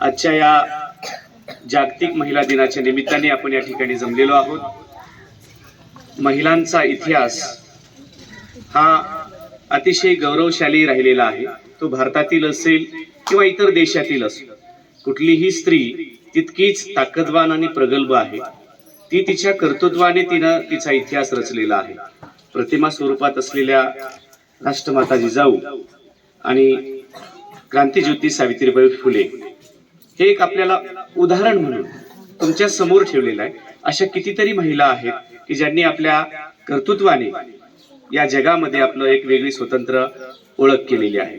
आजच्या या जागतिक महिला दिनाच्या निमित्ताने आपण या ठिकाणी जमलेलो आहोत. महिलांचा इतिहास हा अतिशय गौरवशाली राहिलेला आहे. तो भारतातील असेल किंवा इतर देशातील असेल कुठलीही स्त्री तितकीच ताकदवान आणि प्रगल्भ आहे. ती तिच्या कर्तृत्वाने तिनं तिचा इतिहास रचलेला आहे. प्रतिमा स्वरूपात असलेल्या राष्ट्रमाता जिजाऊ आणि क्रांतीज्योती सावित्रीबाई फुले हे एक आपल्याला उदाहरण म्हणून तुमच्यासमोर ठेवलेलं आहे. अशा कितीतरी महिला आहेत की ज्यांनी आपल्या कर्तृत्वाने या जगामध्ये आपलं एक वेगळी स्वतंत्र ओळख केलेली आहे.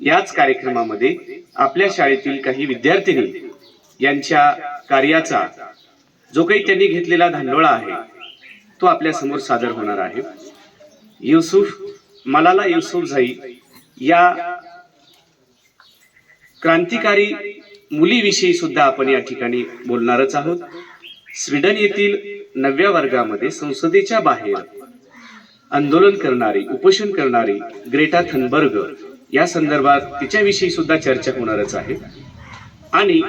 याच कार्यक्रमामध्ये आपल्या शाळेतील काही विद्यार्थिनी यांच्या कार्याचा जो काही त्यांनी घेतलेला धांडोळा आहे तो आपल्यासमोर सादर होणार आहे. युसुफ मलाला युसुफ झाई या क्रांतिकारी मुलीविषयी सुद्धा आपण या ठिकाणी बोलणारच आहोत. स्वीडन येथील नवव्या वर्गामध्ये संसदेच्या बाहेर आंदोलन करणारी उपोषण करणारी ग्रेटा थनबर्ग या संदर्भात तिच्याविषयी सुद्धा चर्चा होणारच आहे. आणि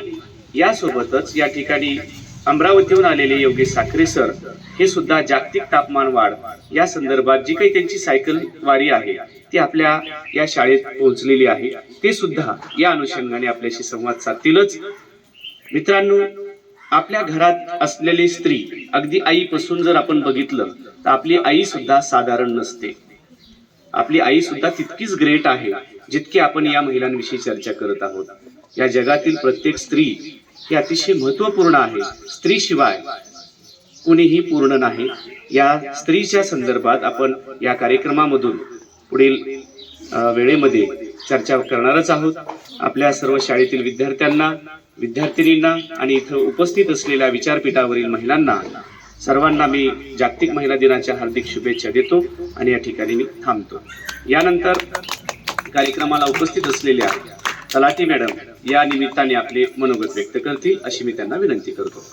यासोबतच या ठिकाणी अमरावतीहून आलेले योगेश साखरे सर हे सुद्धा जागतिक तापमान वाढ. या संदर्भात जी काही त्यांची सायकल वारी आहे ती आपल्या या शाळेत पोहोचलेली आहे. ते सुद्धा या अनुषंगाने आपल्याशी संवाद साधतीलच. मित्रांनो आपल्या घरात असलेली स्त्री अगदी आईपासून जर आपण बघितलं तर आपली आई सुद्धा साधारण नसते. आपली आई सुद्धा तितकीच ग्रेट आहे जितकी आपण या महिलांविषयी चर्चा करत आहोत. या जगातील प्रत्येक स्त्री हे अतिशय महत्त्वपूर्ण आहे. स्त्रीशिवाय कुणीही पूर्ण नाही. या स्त्रीच्या संदर्भात आपण या कार्यक्रमामधून पुढील वेळेमध्ये चर्चा करणारच आहोत. आपल्या सर्व शाळेतील विद्यार्थ्यांना विद्यार्थिनींना आणि इथं उपस्थित असलेल्या विचारपीठावरील महिलांना सर्वांना मी जागतिक महिला दिनाच्या हार्दिक शुभेच्छा देतो आणि या ठिकाणी मी थांबतो. यानंतर कार्यक्रमाला उपस्थित असलेल्या तलाठी मॅडम या निमित्ताने आपले मनोगत व्यक्त करतील अशी मी त्यांना विनंती करतो.